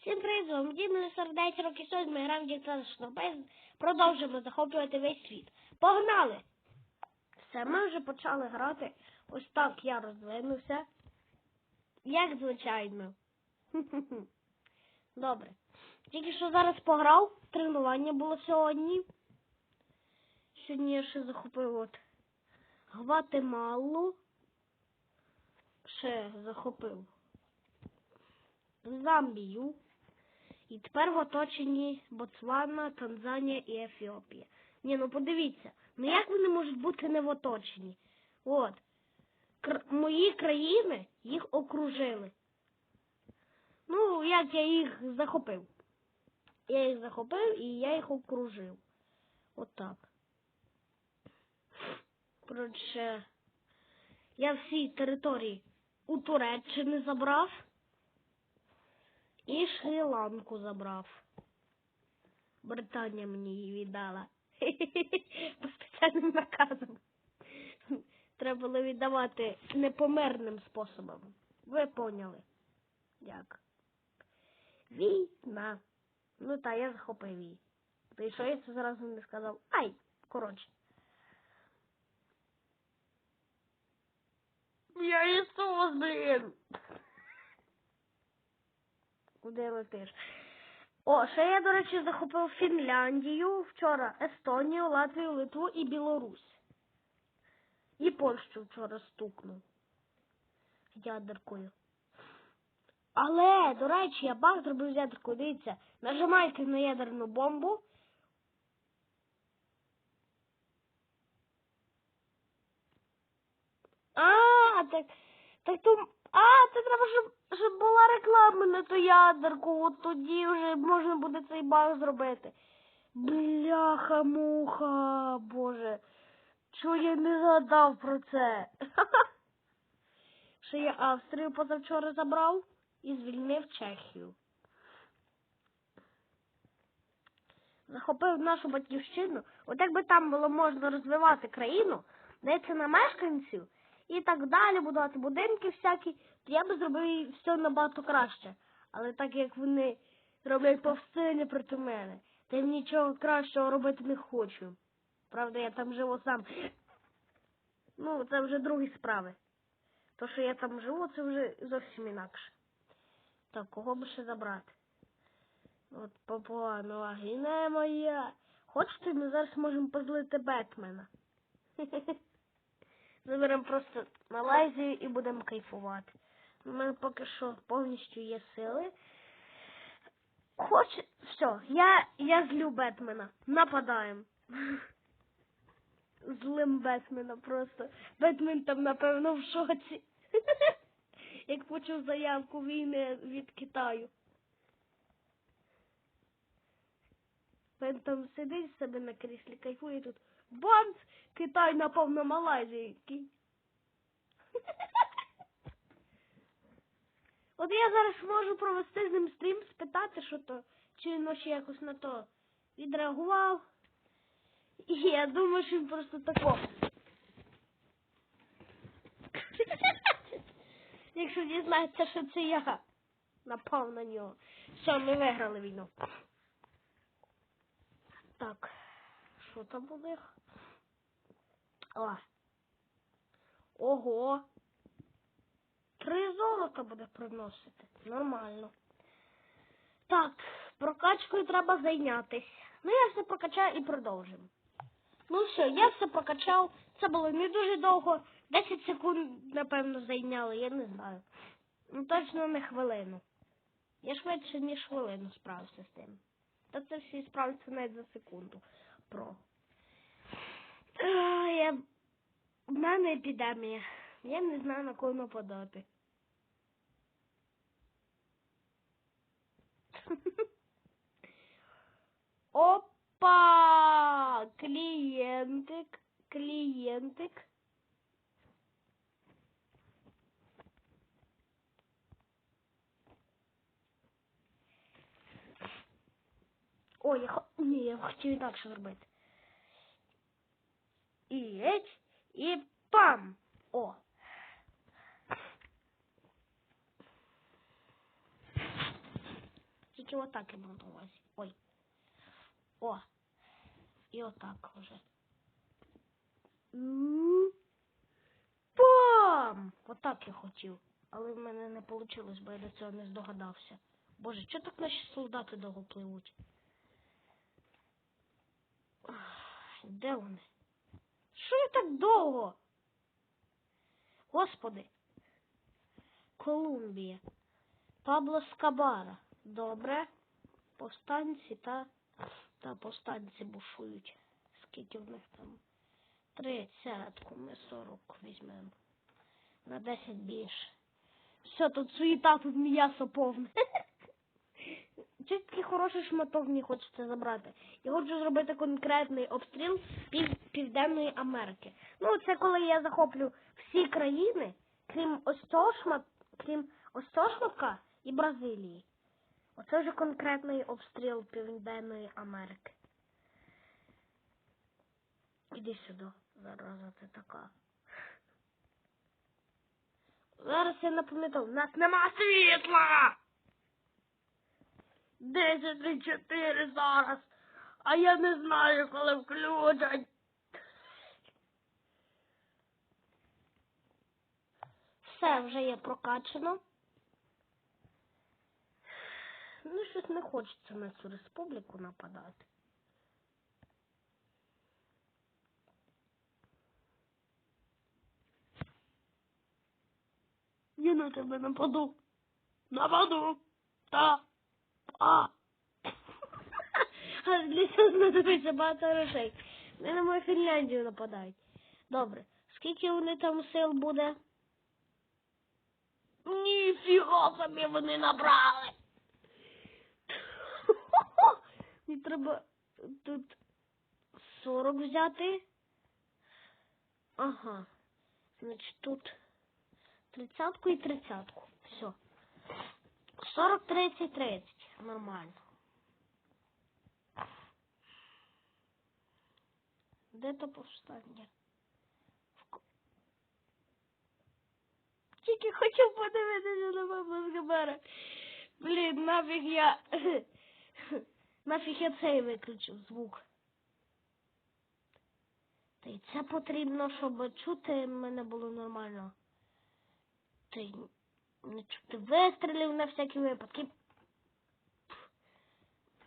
Всім привіт, з вами Діма 49 років сьогодні ми граємо в Діктатор Шнобез. Продовжуємо захоплювати весь світ. Погнали! Все, ми вже почали грати. Ось так я роздвинувся. Як звичайно. Добре. Тільки що зараз пограв, тренування було сьогодні. Сьогодні я ще захопив от Гватемалу. Ще захопив Замбію. І тепер в оточенні Ботсвана, Танзанія і Ефіопія. Ні, ну подивіться, ну як вони можуть бути не в оточенні? От. Кр- мої країни їх окружили. Ну, як я їх захопив. Я їх захопив і я їх окружив. Отак. Коротше, я всі території у Туреччини забрав. І Шрі-Ланку забрав. Британія мені її віддала. По спеціальним наказам. Треба було віддавати непомирним способом. Ви поняли. Як? Війна. Ну та я захопив її. Та й що я це зразу не сказав? Ай, коротше. Я Ісус, блін. Куди летиш? О, ще я, до речі, захопив Фінляндію вчора, Естонію, Латвію, Литву і Білорусь. І Польщу вчора стукнув. Ядеркою. Але, до речі, я баг зробив з ядеркою. Дивіться, нажимайте на ядерну бомбу. А, так, так то, а, це треба, щоб, щоб була реклама на ту ядерку, от тоді вже можна буде цей баг зробити. Бляха муха, боже. Чого я не згадав про це? Що я Австрію позавчора забрав і звільнив Чехію. Захопив нашу батьківщину. От якби там було можна розвивати країну, дається на мешканців і так далі, будувати будинки всякі, то я би зробив все набагато краще. Але так як вони роблять повстання проти мене, то я нічого кращого робити не хочу. Правда, я там живу сам. Ну, це вже другі справи. То, що я там живу, це вже зовсім інакше. Так, кого би ще забрати? От Папуа Нова Гвінея моя. Хочете, ми зараз можемо позлити Бетмена. Заберемо просто Малайзію і будемо кайфувати. У мене поки що повністю є сили. Хоч все, я, я злю Бетмена. Нападаємо. Злим Бетмена просто. Бетмен там, напевно, в шоці. Як почув заявку війни від Китаю. Він там сидить себе на кріслі, кайфує тут. Бамс! Китай напав на Малайзію. Ки- От я зараз можу провести з ним стрім, спитати, що то, чи він ще якось на то відреагував. І я думаю, що він просто тако. Якщо дізнається, що це я напав на нього. Все, ми виграли війну. Так, що там у них? О. Ого. Три золота буде приносити. Нормально. Так, прокачкою треба зайнятись. Ну, я все прокачаю і продовжимо. Ну все, я все прокачав. Це було не дуже довго. 10 секунд, напевно, зайняло, я не знаю. Ну точно не хвилину. Я швидше, ніж хвилину справився з тим. Та це всі справляться навіть за секунду. Про. Я... В мене епідемія. Я не знаю на кого нападати. Опа! Клієнтик, клієнтик. Ой, я хо... Ні, я хотів інакше зробити. І геть, і пам! О! Тільки отак я мав на. Ой. О. І отак вже. Пам! Отак я хотів. Але в мене не вийшло, бо я до цього не здогадався. Боже, чого так наші солдати довго пливуть? Де вони? Що я так довго? Господи. Колумбія. Пабло Скабара. Добре. Повстанці та. Та повстанці бушують. Скільки в них там? Тридцятку, ми сорок візьмемо. На десять більше. Все, тут суєта, тут м'ясо повне. Чого такий хороший шматок мені хочеться забрати. Я хочу зробити конкретний обстріл пів, Південної Америки. Ну, це коли я захоплю всі країни, крім ось крім ось і Бразилії. Оце вже конкретний обстріл Південної Америки. Іди сюди, зараза ти така. Зараз я напам'ятав, у нас нема світла! 10.04 зараз, а я не знаю, коли включать. Все вже є прокачано. Ну, щось не хочеться на цю республіку нападати. Я на тебе нападу. Нападу. Та. А. А для цього знадобиться багато грошей. Вони на мою Фінляндію нападають. Добре. Скільки вони там сил буде? Ніфіга собі вони набрали. Мені треба тут 40 взяти. Ага. Значить, тут тридцятку і тридцятку. Все. 40, 30, 30. Нормально. Де то повстання? В ко- Тільки хочу подивитися на маму Габера. Блін, нафіг я. Нафіг я цей виключив звук. Та й це потрібно, щоб чути мене було нормально. Та й не чути вистрілів на всякі випадки.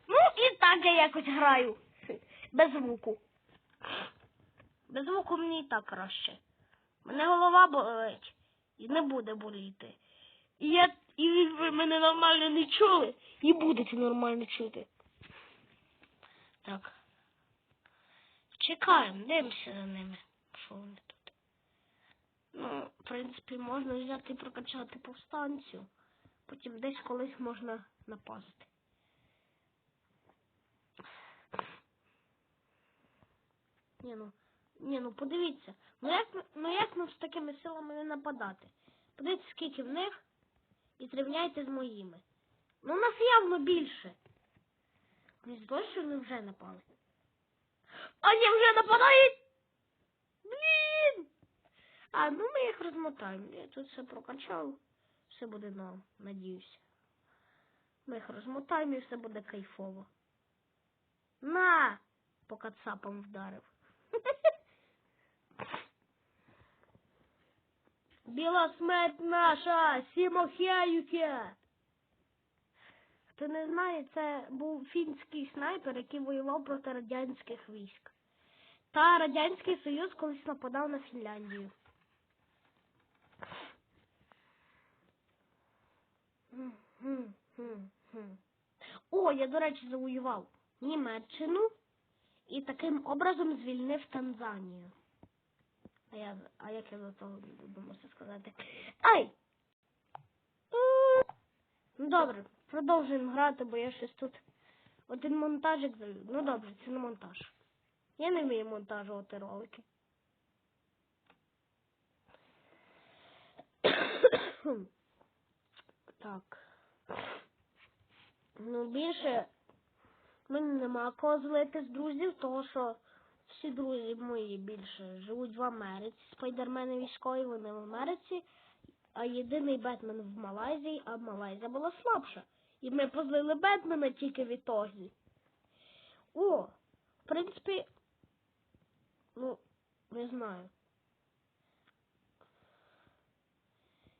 Ну, і так я якось граю. Без звуку. Без звуку мені і так краще. Мене голова болить і не буде боліти. І я і ви мене нормально не чули, і будете нормально чути. Так. Чекаємо, дивимося за ними. Що вони тут? Ну, в принципі, можна взяти і прокачати повстанцю. Потім десь колись можна напасти. Ні, ну, ні, ну подивіться. Ну як, ну як нам з такими силами не нападати? Подивіться, скільки в них і зрівняйте з моїми. Ну, у нас явно більше. Мені здалося, що вони вже напали. А ні, вже нападають! Блін! А, ну ми їх розмотаємо. Я тут все прокачав. Все буде норм, надіюся. Ми їх розмотаємо і все буде кайфово. На! По кацапам вдарив. Біла смерть наша! Сімохеюке! Хто не знає, це був фінський снайпер, який воював проти радянських військ. Та Радянський Союз колись нападав на Фінляндію. О, я, до речі, завоював Німеччину і таким образом звільнив Танзанію. А я, а як я того думався сказати? Ай! Ну добре, продовжуємо грати, бо я щось тут один монтажик завів. Ну добре, це не монтаж. Я не вмію монтажувати ролики. так. Ну, більше мені нема кого злити з друзів, тому що всі друзі мої більше живуть в Америці. Спайдермени військові, вони в Америці, а єдиний Бетмен в Малайзії, а Малайзія була слабша. І ми позлили Бетмена тільки в ітогі. О, в принципі, ну, не знаю.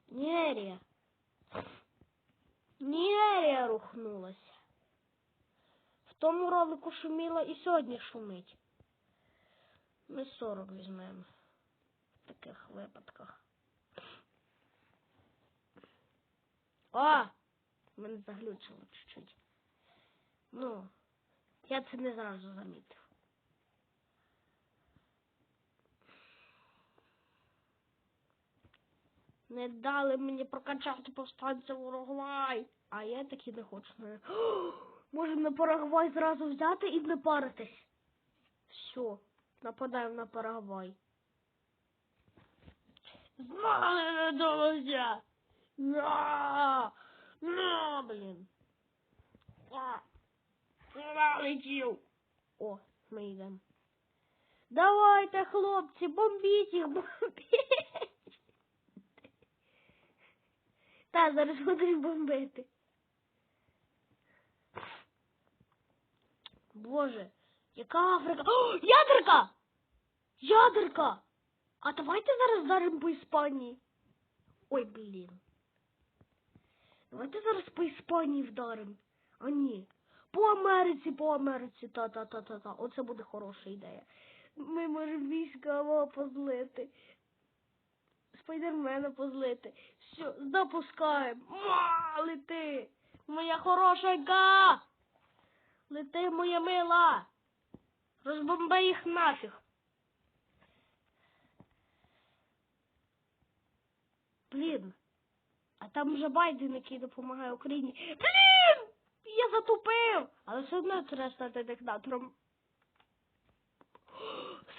Нерія. Нерія рухнулася. В тому ролику шуміла і сьогодні шумить. Ми 40 візьмемо в таких випадках. О! Мене заглючило чуть-чуть. Ну, я це не зразу замітив. Не дали мені прокачати повстанця в Уругвай. А я таки не хочу. Можемо на Парагвай зразу взяти і не паритись. Все, нападаємо на Парагвай. Друзі! На! Я летів! О, ми йдемо. Давайте, хлопці, бомбіть їх, бомбіть! Та, зараз будемо бомбити. Боже, яка Африка? О, ядерка! Ядерка! А давайте зараз вдаримо по Іспанії. Ой, блін. Давайте зараз по Іспанії вдаримо. А ні. По Америці, по Америці. Та-та-та-та-та. Оце буде хороша ідея. Ми можемо військово позлити. Спайдермена позлити. Все, запускаємо. Ма, лети. Моя хорошенька. Лети, моя мила. Розбомби їх нафіг. Блін. А там вже Байден, який допомагає Україні. Блін! Я затупив! Але все одно треба стати диктатором.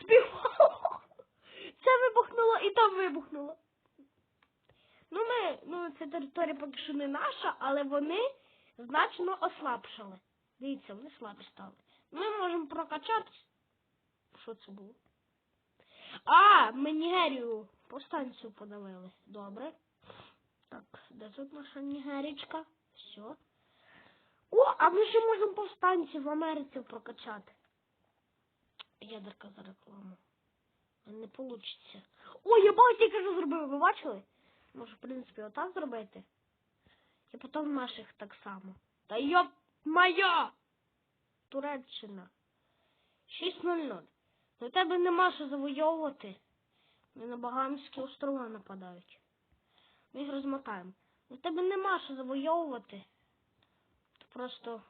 Співало! Це вибухнуло і там вибухнуло. Ну, ми, ну, ця територія поки що не наша, але вони значно ослабшали. Дивіться, вони слабі стали. Ми можемо прокачатись. Що це було? А, Нігерію повстанців подавили. Добре. Так, де тут наша Нігерічка? Все. О, а ми ще можемо повстанців в Америці прокачати. Ядерка за рекламу. Не получиться. Ой, я тільки що зробив, ви бачили? Може, в принципі, отак зробити. І потім наших так само. Та йоп моя! Туреччина. 6.00. Ну, у тебе нема що завойовувати. Вони на Багамські острова нападають. Ми їх розмотаємо. У тебе нема що завойовувати. Ти просто.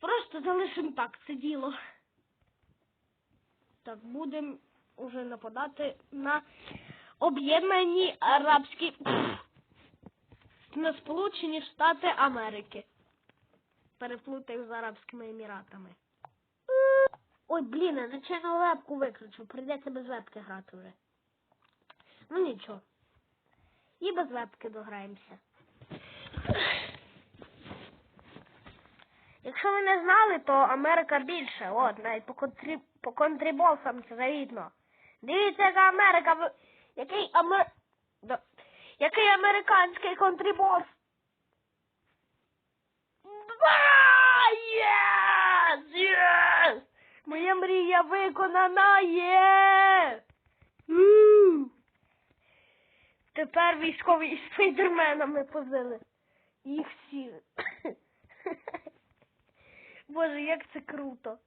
Просто залишимо так це діло. Так, будемо уже нападати на об'єднані арабські. На Сполучені Штати Америки. Переплутаю з Арабськими Еміратами. Ой, блін, я звичайно вебку виключу. Прийдеться без вебки грати вже. Ну нічого. І без вебки дограємося. Якщо ви не знали, то Америка більше. От, навіть по, контрі... по контрібосам це завідно. Дивіться, яка Америка. Який Амер... Який американський контрібос? Єс! Єс! Моя мрія виконана є! Тепер військові із спайдерменами позили. Їх всі. Боже, як це круто.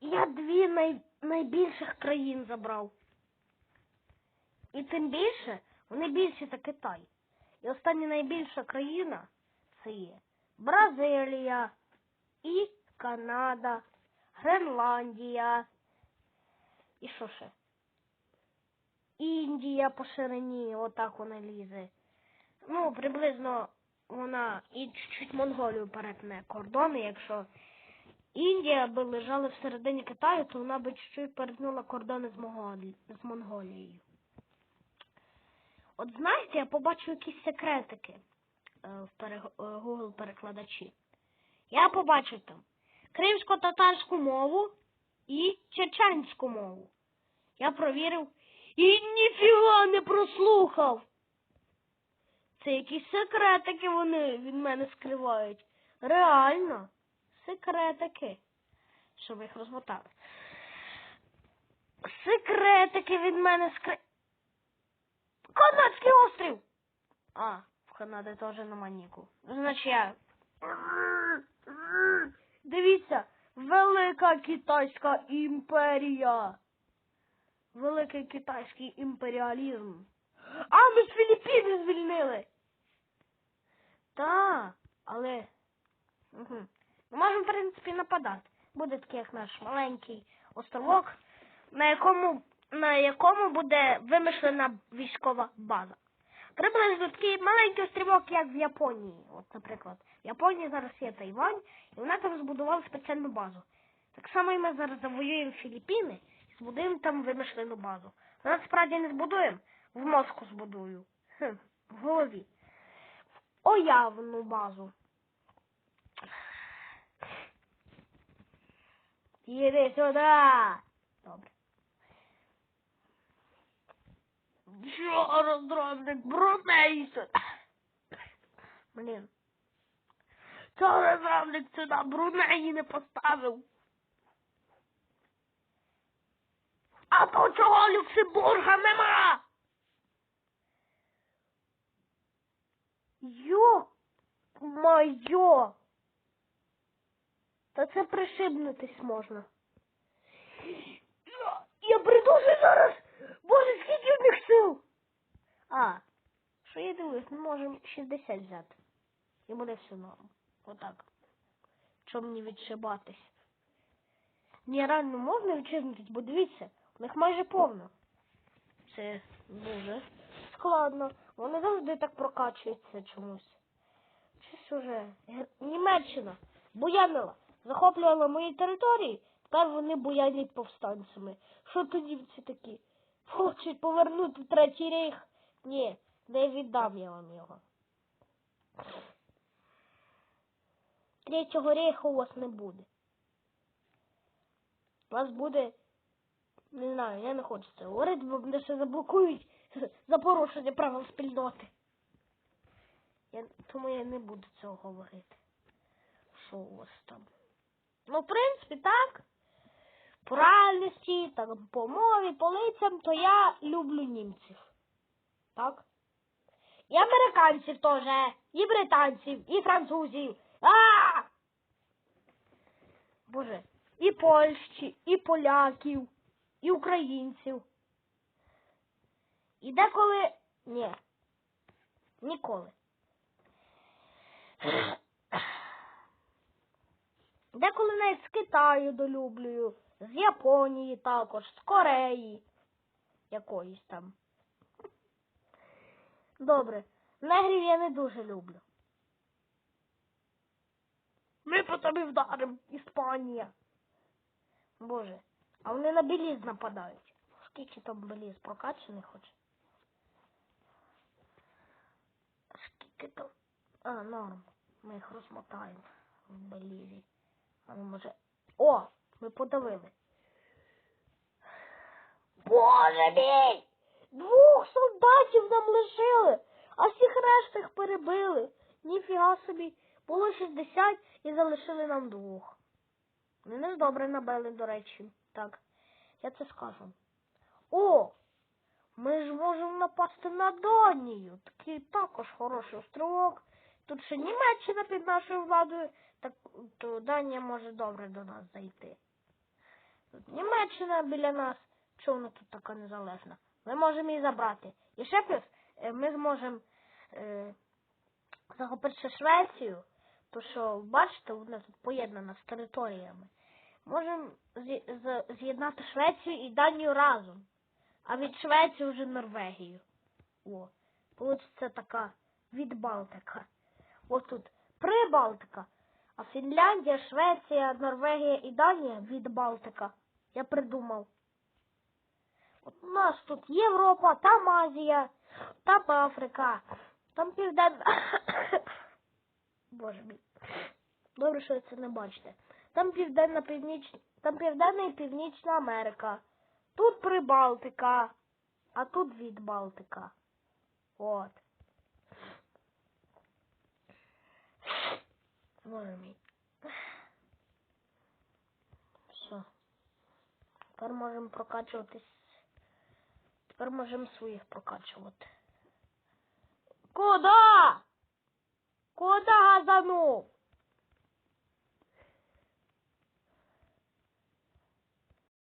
Я дві най... найбільших країн забрав. І тим більше вони більші за Китай. І остання найбільша країна це є Бразилія і Канада, Гренландія. І що ще? Індія по ширині, отак вона лізе. Ну, приблизно вона і чуть-чуть Монголію перетне кордони, якщо Індія би лежала всередині Китаю, то вона би чуть-чуть перетнула кордони з, Монголі... з Монголією. От знаєте, я побачу якісь секретики в пере... Google перекладачі. Я побачив там кримсько-татарську мову і чеченську мову. Я провірив і ніфіга не прослухав. Це якісь секретики вони від мене скривають. Реально. Секретики. Щоб їх розмотали. Секретики від мене скри... Канадський острів! А, в Канаді теж нема ніку. Значить я. Дивіться, Велика Китайська імперія. Великий китайський імперіалізм. А, ми з Філіппіни звільнили. Та, але. Угу. Можемо, в принципі, нападати. Буде такий, як наш маленький островок, на якому, на якому буде вимишлена військова база. Приблизно такий маленький острівок, як в Японії. От, наприклад, в Японії зараз є Тайвань, і вона там збудувала спеціальну базу. Так само і ми зараз завоюємо Філіппіни і збудуємо там вимишлену базу. Але насправді не збудуємо, в мозку збудую. Хм, в голові. В Оявну базу. Іди сюди. Добре. Що, роздробник, брунейся? Блін. Чого роздробник сюди Брунеї не поставив? А то чого Люксембурга нема? Йо, майо. Та це пришибнутись можна. Я придушую зараз. Боже, скільки в них сил. А, що я дивлюсь, ми можемо 60 взяти. І буде все норм. Отак. Чому мені відшибатись? Ні, реально можна відчизнутись, бо дивіться, у них майже повно. Це дуже складно. Вони завжди так прокачуються чомусь. Щось уже. Німеччина буянила, захоплювала мої території, тепер вони буянять повстанцями. Що тоді ці такі? Хочуть повернути третій рейх? Ні, не віддам я вам його. Третього рейху у вас не буде. У вас буде. Не знаю, я не хочу це говорити, бо мене ще заблокують за порушення правил спільноти. Я, тому я не буду цього говорити. Що у вас там? Ну, в принципі, так. По реальності, так, по мові, по лицям, то я люблю німців. Так? І американців теж, і британців, і французів. А! Боже, і Польщі, і поляків, і українців. І деколи. Ні. Ніколи. Деколи навіть з Китаю долюблюю, з Японії також, з Кореї. Якоїсь там. Добре. Негрів я не дуже люблю. Ми по тобі вдаримо, Іспанія. Боже, а вони на Беліз нападають. Скільки там Беліз прокачаний хоч? Скільки там? А, норм. Ми їх розмотаємо в Белізі. А ну може. О! Ми подавили. Боже мій! Двох солдатів нам лишили, а всіх рештих перебили. Ніфіга собі. Було 60 і залишили нам двох. Вони нас добре набили, до речі. Так, я це скажу. О! Ми ж можемо напасти на Данію. Такий також хороший островок. Тут ще Німеччина під нашою владою, так то Данія може добре до нас зайти. Німеччина біля нас. Чому вона тут така незалежна? Ми можемо її забрати. І ще плюс е, ми зможемо е, захопити Швецію, то що, бачите, вона тут поєднана з територіями. Можемо з'єднати Швецію і Данію разом, а від Швеції вже Норвегію. О, получиться така від Балтика. Ось тут Прибалтика, а Фінляндія, Швеція, Норвегія і Данія від Балтика. Я придумав. От у нас тут Європа, там Азія, там Африка, там Південна. Боже мій. Добре, що це не бачите. Там Південна Північ... там Південна і Північна Америка. Тут Прибалтика, а тут від Балтика. От. Боже мій. Тепер можемо прокачуватись. Тепер можемо своїх прокачувати. Куда? Куда газанув?